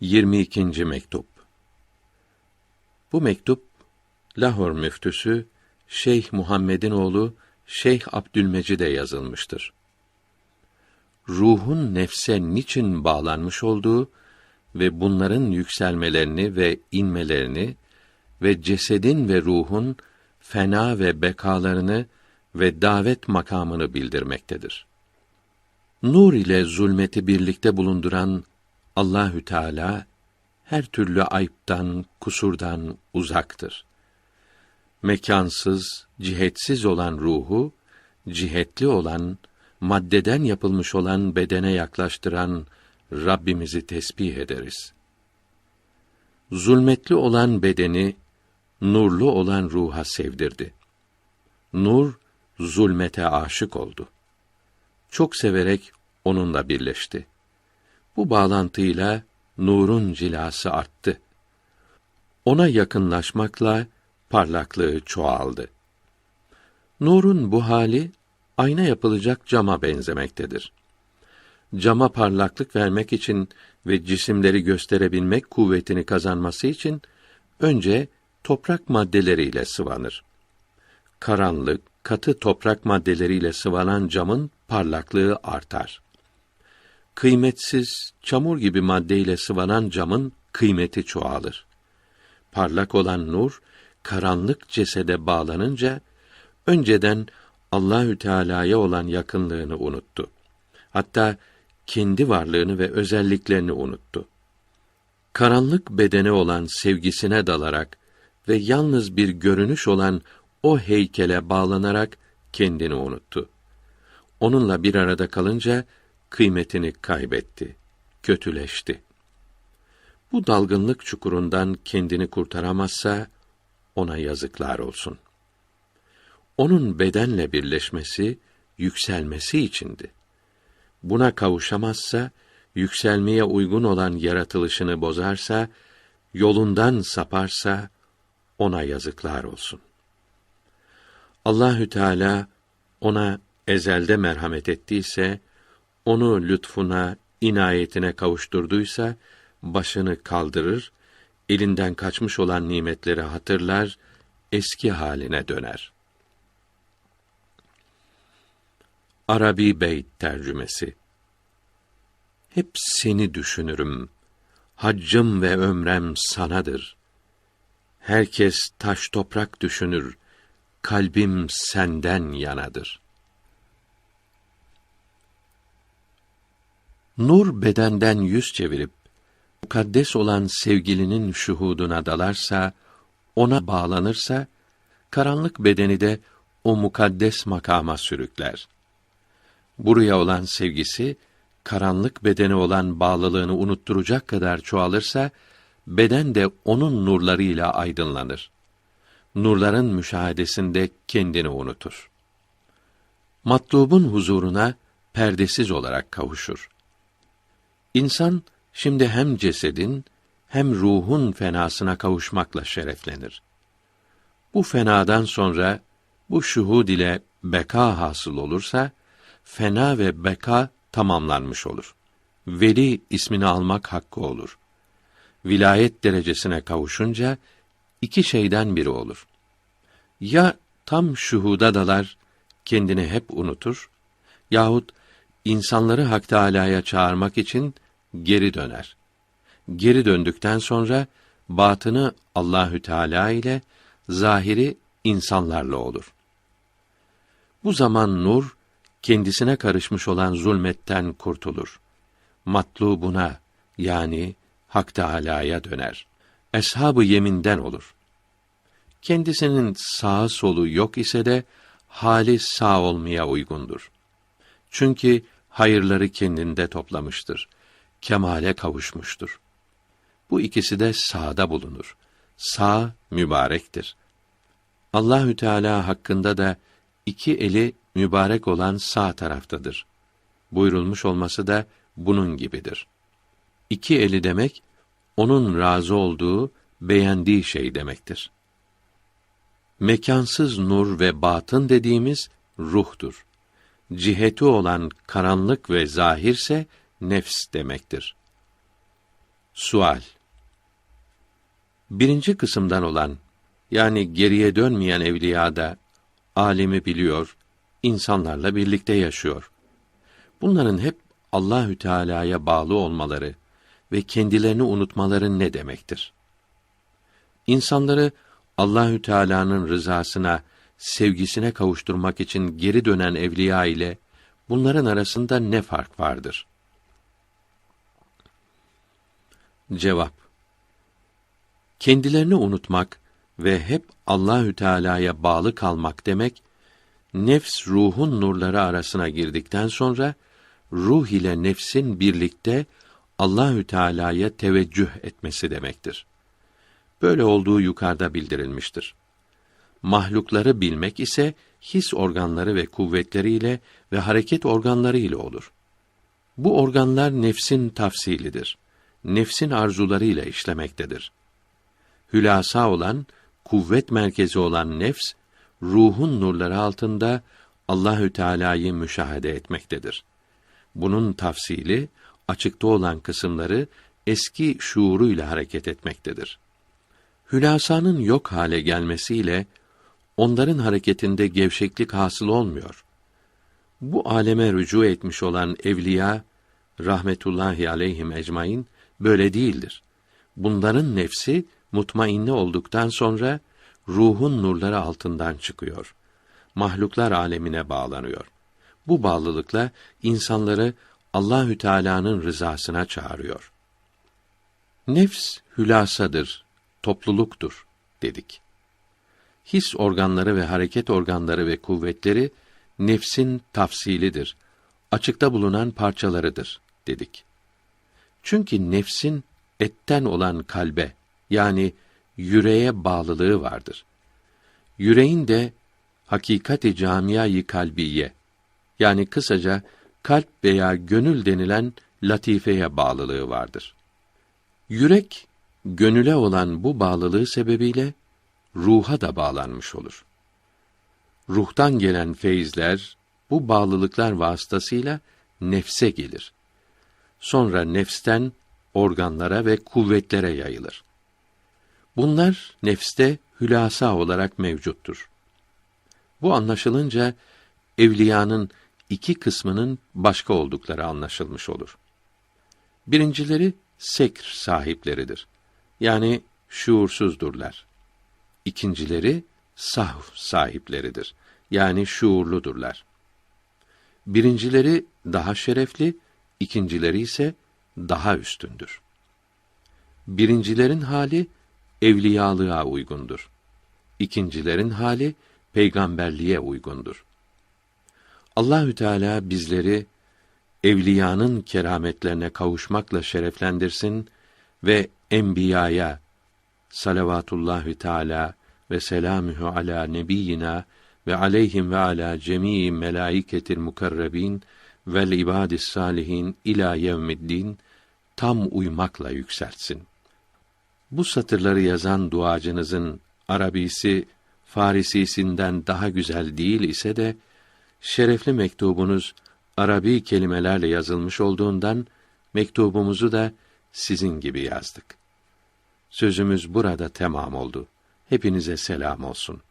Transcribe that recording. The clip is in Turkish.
22. mektup. Bu mektup Lahor müftüsü Şeyh Muhammed'in oğlu Şeyh Abdülmecid'e yazılmıştır. Ruhun nefse niçin bağlanmış olduğu ve bunların yükselmelerini ve inmelerini ve cesedin ve ruhun fena ve bekalarını ve davet makamını bildirmektedir. Nur ile zulmeti birlikte bulunduran Allahü Teala her türlü ayıptan, kusurdan uzaktır. Mekansız, cihetsiz olan ruhu, cihetli olan, maddeden yapılmış olan bedene yaklaştıran Rabbimizi tesbih ederiz. Zulmetli olan bedeni, nurlu olan ruha sevdirdi. Nur, zulmete aşık oldu. Çok severek onunla birleşti. Bu bağlantıyla nurun cilası arttı. Ona yakınlaşmakla parlaklığı çoğaldı. Nurun bu hali ayna yapılacak cama benzemektedir. Cama parlaklık vermek için ve cisimleri gösterebilmek kuvvetini kazanması için önce toprak maddeleriyle sıvanır. Karanlık, katı toprak maddeleriyle sıvanan camın parlaklığı artar kıymetsiz çamur gibi maddeyle sıvanan camın kıymeti çoğalır. Parlak olan nur karanlık cesede bağlanınca önceden Allahü Teala'ya olan yakınlığını unuttu. Hatta kendi varlığını ve özelliklerini unuttu. Karanlık bedene olan sevgisine dalarak ve yalnız bir görünüş olan o heykele bağlanarak kendini unuttu. Onunla bir arada kalınca kıymetini kaybetti, kötüleşti. Bu dalgınlık çukurundan kendini kurtaramazsa ona yazıklar olsun. Onun bedenle birleşmesi, yükselmesi içindi. Buna kavuşamazsa, yükselmeye uygun olan yaratılışını bozarsa, yolundan saparsa ona yazıklar olsun. Allahü Teala ona ezelde merhamet ettiyse onu lütfuna, inayetine kavuşturduysa başını kaldırır, elinden kaçmış olan nimetleri hatırlar, eski haline döner. Arabi Beyt tercümesi Hep seni düşünürüm. Haccım ve ömrem sanadır. Herkes taş toprak düşünür. Kalbim senden yanadır.'' Nur bedenden yüz çevirip mukaddes olan sevgilinin şuhuduna dalarsa, ona bağlanırsa, karanlık bedeni de o mukaddes makama sürükler. Buraya olan sevgisi, karanlık bedeni olan bağlılığını unutturacak kadar çoğalırsa, beden de onun nurlarıyla aydınlanır. Nurların müşahedesinde kendini unutur. Matlubun huzuruna perdesiz olarak kavuşur. İnsan şimdi hem cesedin hem ruhun fenasına kavuşmakla şereflenir. Bu fenadan sonra bu şuhud ile beka hasıl olursa fena ve beka tamamlanmış olur. Veli ismini almak hakkı olur. Vilayet derecesine kavuşunca iki şeyden biri olur. Ya tam şuhuda dalar, kendini hep unutur yahut insanları Hak Teâlâ'ya çağırmak için geri döner. Geri döndükten sonra batını Allahü Teala ile, zahiri insanlarla olur. Bu zaman nur kendisine karışmış olan zulmetten kurtulur. Matlubuna yani Hak Teâlâ'ya döner. Eshab-ı yeminden olur. Kendisinin sağı solu yok ise de hali sağ olmaya uygundur. Çünkü hayırları kendinde toplamıştır. Kemale kavuşmuştur. Bu ikisi de sağda bulunur. Sağ mübarektir. Allahü Teala hakkında da iki eli mübarek olan sağ taraftadır. Buyurulmuş olması da bunun gibidir. İki eli demek onun razı olduğu, beğendiği şey demektir. Mekansız nur ve batın dediğimiz ruhtur ciheti olan karanlık ve zahirse nefs demektir. Sual Birinci kısımdan olan, yani geriye dönmeyen evliyada, alemi biliyor, insanlarla birlikte yaşıyor. Bunların hep Allahü Teala'ya bağlı olmaları ve kendilerini unutmaları ne demektir? İnsanları Allahü Teala'nın rızasına, sevgisine kavuşturmak için geri dönen evliya ile bunların arasında ne fark vardır? Cevap Kendilerini unutmak ve hep Allahü Teala'ya bağlı kalmak demek nefs ruhun nurları arasına girdikten sonra ruh ile nefsin birlikte Allahü Teala'ya teveccüh etmesi demektir. Böyle olduğu yukarıda bildirilmiştir. Mahlukları bilmek ise his organları ve kuvvetleriyle ve hareket organları ile olur. Bu organlar nefsin tafsilidir. Nefsin arzularıyla işlemektedir. Hülasa olan, kuvvet merkezi olan nefs, ruhun nurları altında Allahü Teala'yı müşahede etmektedir. Bunun tafsili açıkta olan kısımları eski şuuruyla hareket etmektedir. Hülasanın yok hale gelmesiyle onların hareketinde gevşeklik hasıl olmuyor. Bu aleme rücu etmiş olan evliya rahmetullahi aleyhim ecmaîn böyle değildir. Bunların nefsi mutmainne olduktan sonra ruhun nurları altından çıkıyor. Mahluklar alemine bağlanıyor. Bu bağlılıkla insanları Allahü Teala'nın rızasına çağırıyor. Nefs hülasadır, topluluktur dedik. His organları ve hareket organları ve kuvvetleri nefsin tafsilidir. Açıkta bulunan parçalarıdır dedik. Çünkü nefsin etten olan kalbe yani yüreğe bağlılığı vardır. Yüreğin de hakikati camiayı kalbiye yani kısaca kalp veya gönül denilen latifeye bağlılığı vardır. Yürek gönüle olan bu bağlılığı sebebiyle ruha da bağlanmış olur. Ruhtan gelen feyizler bu bağlılıklar vasıtasıyla nefse gelir. Sonra nefsten organlara ve kuvvetlere yayılır. Bunlar nefste hülasa olarak mevcuttur. Bu anlaşılınca evliyanın iki kısmının başka oldukları anlaşılmış olur. Birincileri sekr sahipleridir. Yani şuursuzdurlar. İkincileri sahv sahipleridir. Yani şuurludurlar. Birincileri daha şerefli, ikincileri ise daha üstündür. Birincilerin hali evliyalığa uygundur. İkincilerin hali peygamberliğe uygundur. Allahü Teala bizleri evliyanın kerametlerine kavuşmakla şereflendirsin ve enbiyaya salavatullahü teala ve selamühü ala nebiyyina ve aleyhim ve ala cemii melaiketil mukarrebin vel ibadis salihin ila yevmiddin tam uymakla yükseltsin. Bu satırları yazan duacınızın Arabisi Farisisinden daha güzel değil ise de şerefli mektubunuz Arabi kelimelerle yazılmış olduğundan mektubumuzu da sizin gibi yazdık. Sözümüz burada tamam oldu. Hepinize selam olsun.